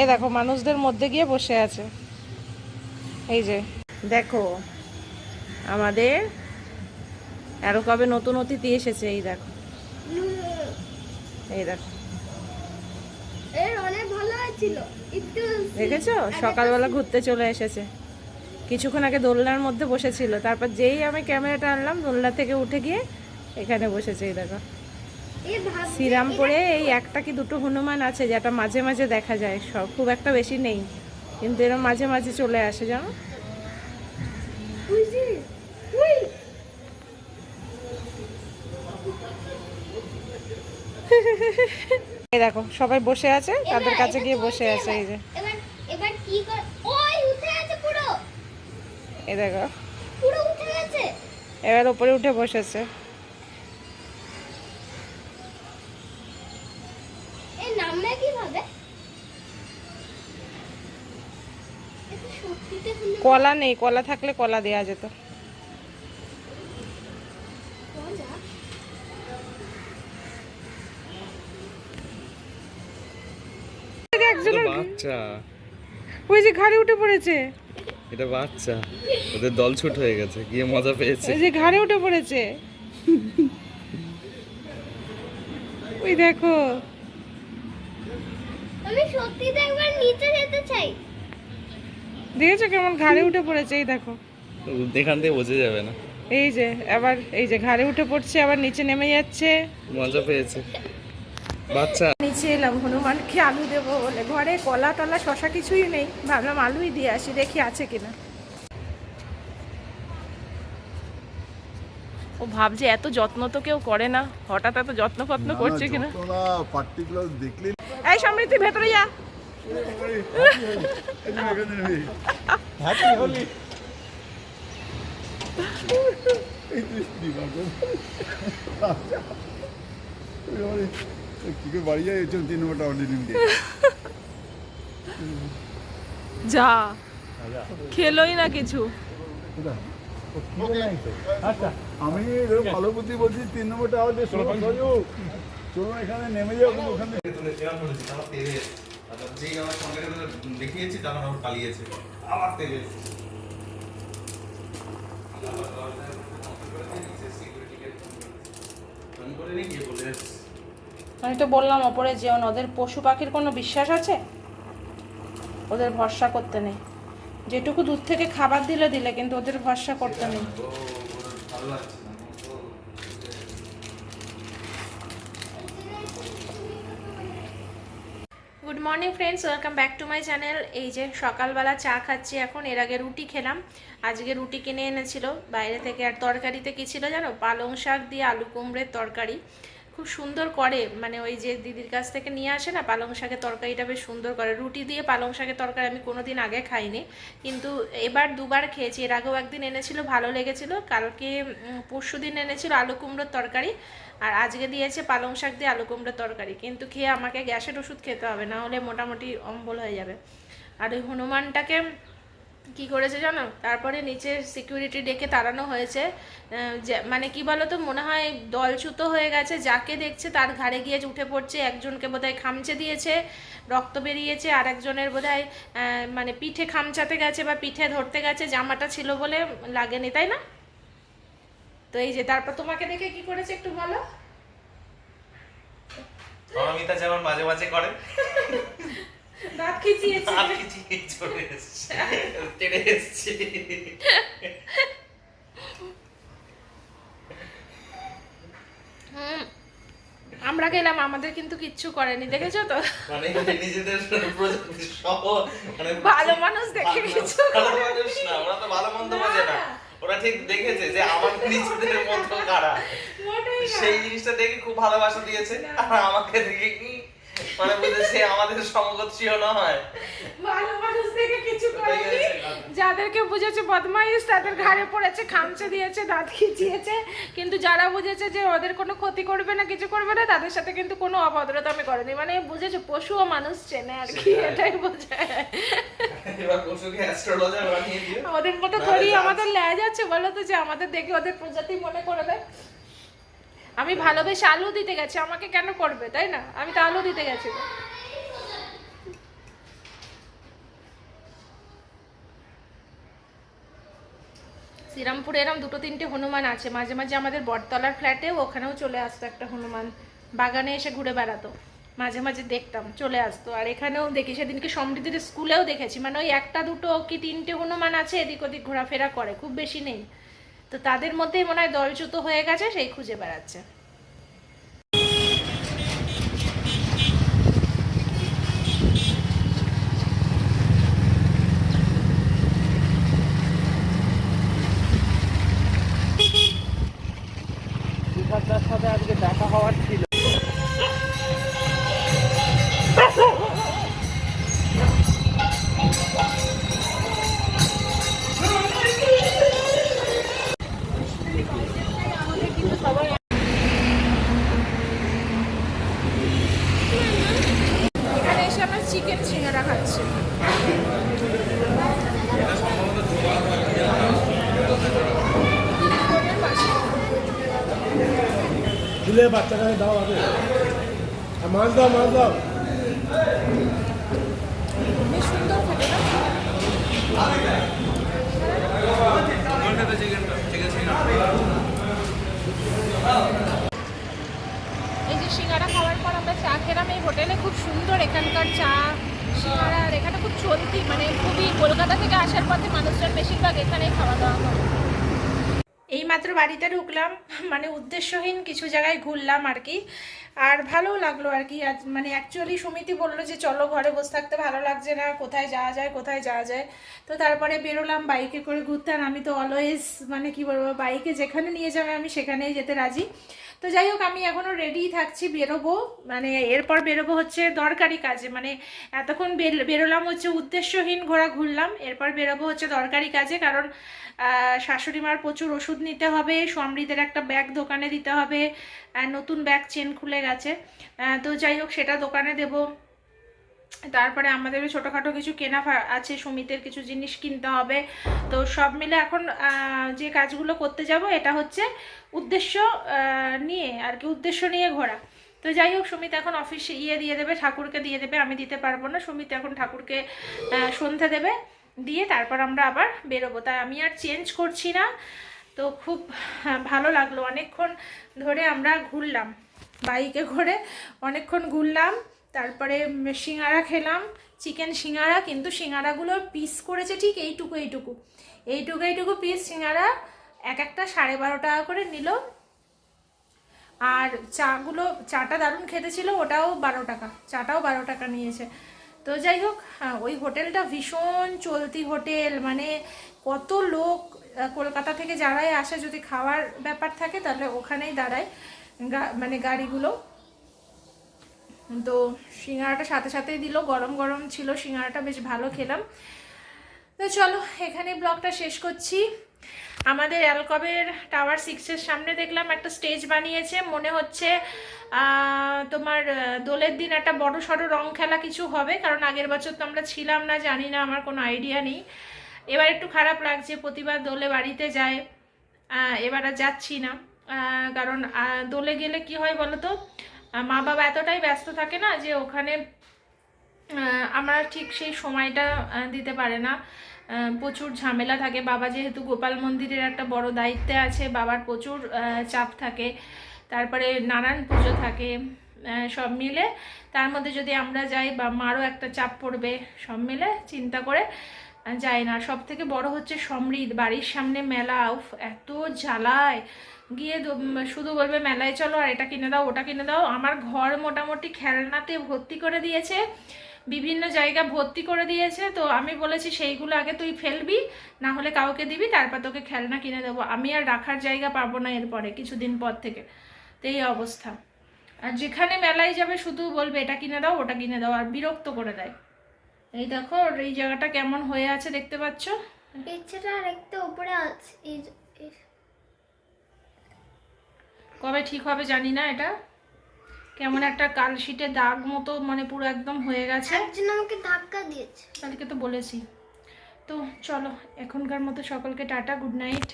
এই দেখো মানুষদের মধ্যে গিয়ে বসে আছে। এই যে দেখো আমাদের আরও কবে নতুন অতিথি এসেছে এই দেখো। এই দেখো। এর অনেক ভালো দেখেছ? সকালবেলা ঘুরতে চলে এসেছে। কিছুক্ষণ আগে দোলনার মধ্যে বসেছিল তারপর যেই আমি ক্যামেরাটা আনলাম দোলনা থেকে উঠে গিয়ে এখানে বসেছে এই দেখো। শ্রীরামপুরে এই একটা কি দুটো হনুমান আছে যেটা মাঝে মাঝে দেখা যায় সব। খুব একটা বেশি নেই কিন্তু এরা মাঝে মাঝে চলে আসে জানো? এই দেখো সবাই বসে আছে তাদের কাছে গিয়ে বসে আছে এই যে। এই দেখো। এবার উপরে উঠে বসেছে। কলা নেই কলা থাকলে কলা দেওয়া যেত। একজনের বাচ্চা। ওই যে ঘাড়ে উঠে পড়েছে। এটা বাচ্চা। ওদের দল ছুট হয়ে গেছে গিয়ে মজা পেয়েছে। ওই যে ঘাড়ে উঠে পড়েছে। ওই দেখো। আমি একবার নিচে যেতে চাই। দেখেছ কেমন ঘাড়ে উঠে পড়েছে এই দেখো। এখান থেকে বোঝা যাবে না। এই যে আবার এই যে ঘাড়ে উঠে পড়ছে আবার নিচে নেমে যাচ্ছে। মজা পেয়েছে। বাচ্চা। নিচে এলাম হনুমানকে আলু দেবো বলে। ঘরে কলা টলা শশা কিছুই নেই। ভাবলাম আলুই দিয়ে আসি দেখি আছে কিনা। ও ভাবছে এত যত্ন তো কেউ করে না। হঠাৎ এত যত্ন ফত্ন করছে কিনা? পার্টিকুলার দেখলে এই সমৃদ্ধি, ভেতরে যা। যা। খেলোই না কিছু। আমি এরকম ভালো বুদ্ধি বলছি, তিন নম্বরটা অর্ডার এখানে নেমে যাও কিন্তু ওখানে। যেই আমার সঙ্গে দেখিয়েছি তখন আমার পালিয়েছে। আবার তেলে আমি তো বললাম ওপরে যেও না। ওদের পশু পাখির কোনো বিশ্বাস আছে? ওদের ভরসা করতে নেই। যেটুকু দূর থেকে খাবার দিলে দিলে কিন্তু ওদের ভরসা করতে নেই। ভালো লাগছে না good morning friends welcome back to my channel এই যে সকালবেলা চা খাচ্ছি এখন, এর আগে রুটি খেলাম। আজকে রুটি কিনে এনেছিল। বাইরে থেকে আর তরকারিতে কী ছিল জানো? পালং শাক দিয়ে আলু কুমড়ের তরকারি। খুব সুন্দর করে মানে ওই যে দিদির কাছ থেকে নিয়ে আসে না, পালং শাকের তরকারিটা বেশ সুন্দর করে। রুটি দিয়ে পালং শাকের তরকারি আমি কোনো দিন আগে খাইনি। কিন্তু এবার দুবার খেয়েছি। এর আগেও একদিন এনেছিল, ভালো লেগেছিল। কালকে পরশু দিন এনেছিল আলু কুমড়োর তরকারি। আর আজকে দিয়েছে পালং শাক দিয়ে আলু কুমড়োর তরকারি। কিন্তু খেয়ে আমাকে গ্যাসের ওষুধ খেতে হবে, না হলে মোটামুটি অম্বল হয়ে যাবে। আর ওই হনুমানটাকে কি করেছে জানো? তারপরে নিচে সিকিউরিটি ডেকে তাড়ানো হয়েছে। মানে কি বলতো মনে হয় দলচ্যুত হয়ে গেছে। যাকে দেখছে তার ঘাড়ে গিয়ে উঠে পড়ছে একজনকে বোধহয় খামচে দিয়েছে রক্ত বেরিয়েছে আর একজনের বোধহয় মানে পিঠে খামচাতে গেছে বা পিঠে ধরতে গেছে জামাটা ছিল বলে লাগেনি তাই না? তো এই যে তারপর তোমাকে দেখে কি করেছে একটু বলো? অমিতা যেমন মাঝে মাঝে করে। দাঁত খিচিয়েছে আর কিছু চলে এসছে টেনে এসছে। আমরা গেলাম আমাদের কিন্তু কিচ্ছু করেনি দেখেছ তো? মানে নিজেদের মানে ভালো মানুষ দেখে কিছু ভালো মানুষ না ওরা তো ভালো মন্দ। বোঝে না। ওরা ঠিক দেখেছে যে আমার নিজেদের মতো কারা। সেই জিনিসটা দেখে খুব ভালোবাসা দিয়েছে। আর আমাকে দেখে কি মানে বুঝেছে আমাদের সমগোত্রীয় নয় ভালো মানুষ দেখে কিছু করেনি। যাদেরকে বুঝেছে বদমাইশ তাদের ঘাড়ে পড়েছে খামচে দিয়েছে দাঁত খিচিয়েছে। কিন্তু যারা বুঝেছে যে ওদের কোনো ক্ষতি করবে না কিছু করবে না তাদের সাথে কিন্তু কোনো অভদ্রতা আমি করেনি। মানে বুঝেছে পশু ও মানুষ চেনে আর কি এটাই বোঝায় ওদের মতো আমাদের লেয়া যাচ্ছে বলো তো যে আমাদের দেখে ওদের প্রজাতি মনে করে দেয় আমি ভালোবেসে আলু দিতে গেছি, আমাকে কেন করবে, তাই না? আমি তো আলু দিতে গেছি। শ্রীরামপুরে এরম দুটো তিনটে হনুমান আছে। মাঝে মাঝে আমাদের বটতলার ফ্ল্যাটে ওখানেও চলে আসতো একটা হনুমান। বাগানে এসে ঘুরে বেড়াতো। মাঝে মাঝে দেখতাম, চলে আসতো। আর এখানেও দেখি, সেদিনকে সমৃদ্ধির স্কুলেও দেখেছি। মানে ওই একটা দুটো কি তিনটে হনুমান আছে, এদিক ওদিক ঘোরাফেরা করে, খুব বেশি নেই। তো তাদের মধ্যে মনে হয় দলচ্যুত হয়ে গেছে সেই খুঁজে বেড়াচ্ছে। বাচ্চাটাকে দাও আগে। মাছ দাও মাছ দাও। এই যে সিঙ্গারা খাওয়ার পর আমরা চা খেলাম এই হোটেলে। খুব সুন্দর এখানকার চা, সিঙ্গারা এখানে খুব চলতি মানে খুবই কলকাতা থেকে আসার পথে মানুষজন বেশিরভাগ এখানেই খাওয়া দাওয়া এই মাত্র বাড়িতে ঢুকলাম মানে উদ্দেশ্যহীন কিছু জায়গায় ঘুরলাম আর কি। আর ভালোও লাগল আর কি, আজ মানে অ্যাকচুয়ালি সমিতি বলল যে, চলো ঘরে বসে থাকতে ভালো লাগছে না, কোথায় যাওয়া যায়, কোথায় যাওয়া যায়? তো তারপরে বেরোলাম বাইকে করে ঘুরতে আমি তো অলওয়েজ মানে কি বলব, বাইকে যেখানে নিয়ে যাবে আমি সেখানেই যেতে রাজি। তো যাই হোক, আমি এখনও রেডি থাকছি, বেরোবো। মানে এরপর বেরোবো হচ্ছে দরকারি কাজে। মানে এতক্ষণ বের- বেরোলাম হচ্ছে উদ্দেশ্যহীন ঘোরা ঘুরলাম। এরপর বেরোবো হচ্ছে দরকারি কাজে। কারণ শাশুড়ি মার প্রচুর ওষুধ নিতে হবে সমৃদ্ধের একটা ব্যাগ দোকানে দিতে হবে নতুন ব্যাগ চেন খুলে গেছে। তো যাই হোক, সেটা দোকানে দেবো। তারপরে আমাদের ছোটোখাটো কিছু কেনা আছে, সুমিতের কিছু জিনিস কিনতে হবে। তো সব মিলে এখন যে কাজগুলো করতে যাব, এটা হচ্ছে উদ্দেশ্য নিয়ে আর কি, উদ্দেশ্য নিয়ে ঘোরা। তো যাই হোক, সুমিত এখন অফিসে ইয়ে দিয়ে দেবে, ঠাকুরকে দিয়ে দেবে, আমি দিতে পারব না। সুমিত এখন ঠাকুরকে সন্ধ্যা দেবে, দিয়ে তারপর আমরা আবার বেরোবো। তাই আমি আর চেঞ্জ করছি না। তো খুব ভালো লাগল। অনেকক্ষণ ধরে আমরা ঘুরলাম। বাইকে করে অনেকক্ষণ ঘুরলাম। তারপরে সিঙ্গারা খেলাম চিকেন সিঙ্গারা কিন্তু সিঙ্গারাগুলোর পিস করেছে ঠিক এইটুকু এইটুকু। এইটুকু এইটুকু পিস সিঙ্গারা এক একটা সাড়ে বারো টাকা করে নিল। আর চাগুলো চাটা দারুণ খেতে ছিল ওটাও বারো টাকা চাটাও বারো টাকা নিয়েছে। তো যাই হোক হ্যাঁ, ওই হোটেলটা ভীষণ চলতি হোটেল মানে কত লোক কলকাতা থেকে যারাই আসে যদি খাওয়ার ব্যাপার থাকে তাহলে ওখানেই দাঁড়ায় মানে গাড়িগুলো। তো সিঙ্গারাটা সাথে সাথেই দিল, গরম গরম ছিল, সিঙ্গারাটা বেশ ভালো খেলাম। তো চলো, এখানে ব্লগটা শেষ করছি। আমাদের অ্যালকবের টাওয়ার সিক্সের সামনে দেখলাম একটা স্টেজ বানিয়েছে, মনে হচ্ছে তোমার দোলের দিন একটা বড় সড়ো রং খেলা কিছু হবে, কারণ আগের বছর তো আমরা ছিলাম না, জানি না, আমার কোনো আইডিয়া নেই। এবার একটু খারাপ লাগছে, প্রতিবার দোলে বাড়িতে যায় এবার আর যাচ্ছি না কারণ দোলে গেলে কি হয় বলো তো মা বাবা এতটাই ব্যস্ত থাকে না যে ওখানে আমরা ঠিক সেই সময়টা দিতে পারে না। প্রচুর ঝামেলা থাকে। বাবা যেহেতু গোপাল মন্দিরের একটা বড় দায়িত্বে আছে, বাবার প্রচুর চাপ থাকে। তারপরে নানান পুজো থাকে সব মিলে। তার মধ্যে যদি আমরা যাই বা মারও একটা চাপ পড়বে, সব মিলে চিন্তা করে যায় না। সব থেকে বড় হচ্ছে সমৃদ্ধ বাড়ির সামনে মেলা, উফ, এত জ্বালায়। গিয়ে শুধু বলবে, মেলায় চলো, আর এটা কিনে দাও, ওটা কিনে দাও। আমার ঘর মোটামুটি খেলনাতে ভর্তি করে দিয়েছে, বিভিন্ন জায়গা ভর্তি করে দিয়েছে। তো আমি বলেছি, সেইগুলো আগে তুই ফেলবি, না হলে কাউকে দিবি, তারপর তোকে খেলনা কিনে দেবো। আমি আর রাখার জায়গা পাবো না এরপরে, কিছুদিন পর থেকে। তো এই অবস্থা। আর যেখানে মেলায় যাবে, শুধু বলবে, এটা কিনে দাও, ওটা কিনে দাও। আর বিরক্ত করে দেয়। এই দেখো এই জায়গাটা কেমন হয়ে আছে, দেখতে পাচ্ছ? ইচ্ছেটা আরেকটা উপরে আছে কবে ঠিক হবে জানি না এটা। কেমন একটা কালশিটে দাগ মতো মানে পুরো একদম হয়ে গেছে। একজন আমাকে ধাক্কা দিয়েছে। কালকে তো বলেছি। তো চলো এখনকার মতো সকলকে টাটা গুড নাইট।